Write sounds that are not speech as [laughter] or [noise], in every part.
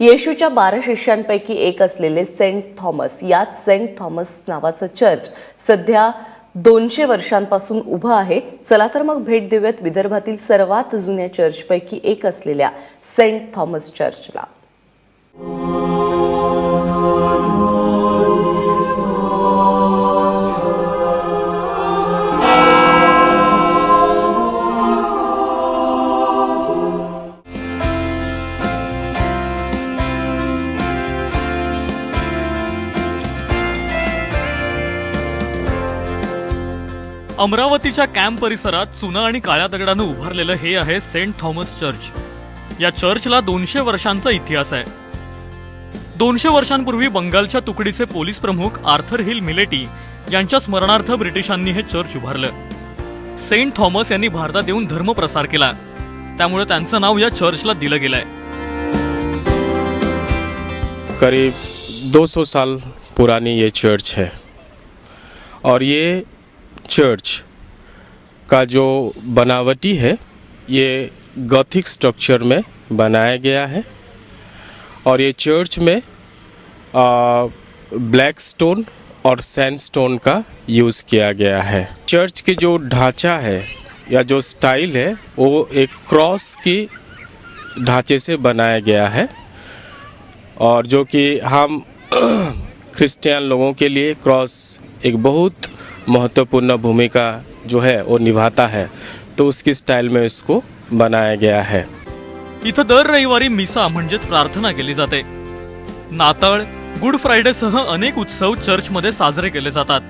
येशूच्या बारा शिष्यांपैकी एक असलेले सेंट थॉमस याच सेंट थॉमस नावाचं चर्च सध्या दोनशे वर्षांपासून उभं आहे. चला तर मग भेट देऊयात विदर्भातील सर्वात जुन्या चर्चपैकी एक असलेल्या सेंट थॉमस चर्चला. अमरावतीच्या कॅम्प परिसरात चुना आणि काळ्या दगडानं उभारलेलं हे आहे सेंट थॉमस चर्च. या चर्चला दोनशे वर्षांचा इतिहास आहे. दोनशे वर्षांपूर्वी बंगालच्या तुकडीचे पोलीस प्रमुख आर्थर हिल मिलेटी यांच्या स्मरणार्थ ब्रिटिशांनी हे चर्च उभारलं. सेंट थॉमस यांनी भारतात येऊन धर्म प्रसार केला. त्यामुळे त्यांचं नाव या चर्चला दिलं गेलंय. करीब 200 साल पुरानी ये चर्च है. और ये चर्च का जो बनावटी है, ये गथिक स्ट्रक्चर में बनाया गया है और ये चर्च में ब्लैक स्टोन और सैंड स्टोन का यूज़ किया गया है। चर्च की जो ढांचा है या जो स्टाइल है, वो एक क्रॉस की ढांचे से बनाया गया है और जो कि हम [clears throat] क्रिश्चियन लोगों के लिए क्रॉस एक बहुत महत्त्वपूर्ण भूमिका जो है वो निभाता है। तो उसकी स्टाइल में इसको बनाया गया है। इथं दर रविवारी मिसा म्हणजेच प्रार्थना केली जाते. नाताळ गुड फ्रायडे सह अनेक उत्सव चर्चमध्ये साजरे केले जातात.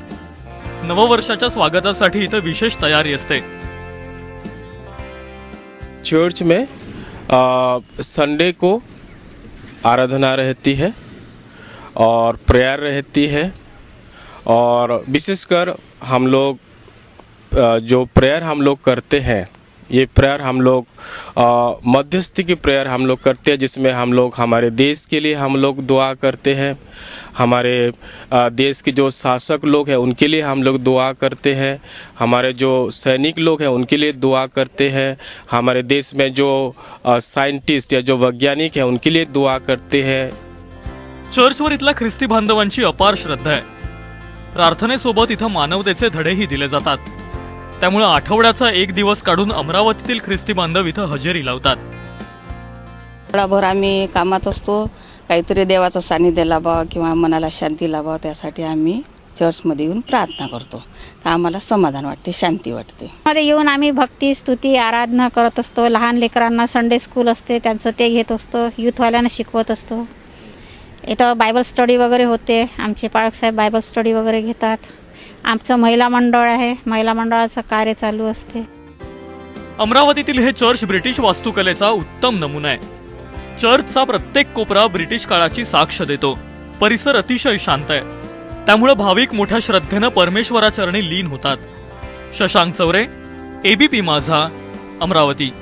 नववर्षाच्या स्वागतासाठी इथं विशेष तयारी असते. चर्च में आ, संडे को आराधना रहती है और प्रेयर रहती है। और विशेषकर हम लोग जो प्रेयर हम लोग करते हैं ये प्रेयर हम लोग मध्यस्थी की प्रेयर हम लोग करते हैं जिसमें हम लोग हमारे देश के लिए हम लोग दुआ करते हैं हमारे आ, देश के जो शासक लोग हैं उनके लिए हम लोग दुआ करते हैं हमारे जो सैनिक लोग हैं उनके लिए दुआ करते हैं हमारे देश में जो साइंटिस्ट या जो वैज्ञानिक हैं उनके लिए दुआ करते हैं। चर्च चर्चवर इथल्या ख्रिस्ती बांधवांची अपार श्रद्धा आहे. प्रार्थनेसोबत इथं मानवतेचे धडेही दिले जातात. त्यामुळे आठवड्याचा एक दिवस काढून अमरावतीतील ख्रिस्ती बांधव इथं हजेरी लावतात. आठवडाभर आम्ही कामात असतो. काहीतरी देवाचं सानिध्य लाभावं किंवा मनाला शांती लाभावं त्यासाठी आम्ही चर्चमध्ये येऊन प्रार्थना करतो. तर आम्हाला समाधान वाटते शांती वाटते. मध्ये येऊन आम्ही भक्ती स्तुती आराधना करत असतो. लहान लेकरांना संडे स्कूल असते त्यांचं ते घेत असतो. युथवाल्यांना शिकवत असतो. इथं बायबल स्टडी वगैरे होते. आमचे पाळकसाहेब बायबल स्टडी वगैरे घेतात. आमचं महिला मंडळ आहे. महिला मंडळाचं कार्य चालू असते. अमरावतीतील हे चर्च ब्रिटिश वास्तुकलेचा उत्तम नमुना आहे. चर्चचा प्रत्येक कोपरा ब्रिटिश काळाची साक्ष देतो. परिसर अतिशय शांत आहे. त्यामुळे भाविक मोठ्या श्रद्धेनं परमेश्वराचरणी लीन होतात. शशांक चौरे एबीपी माझा अमरावती.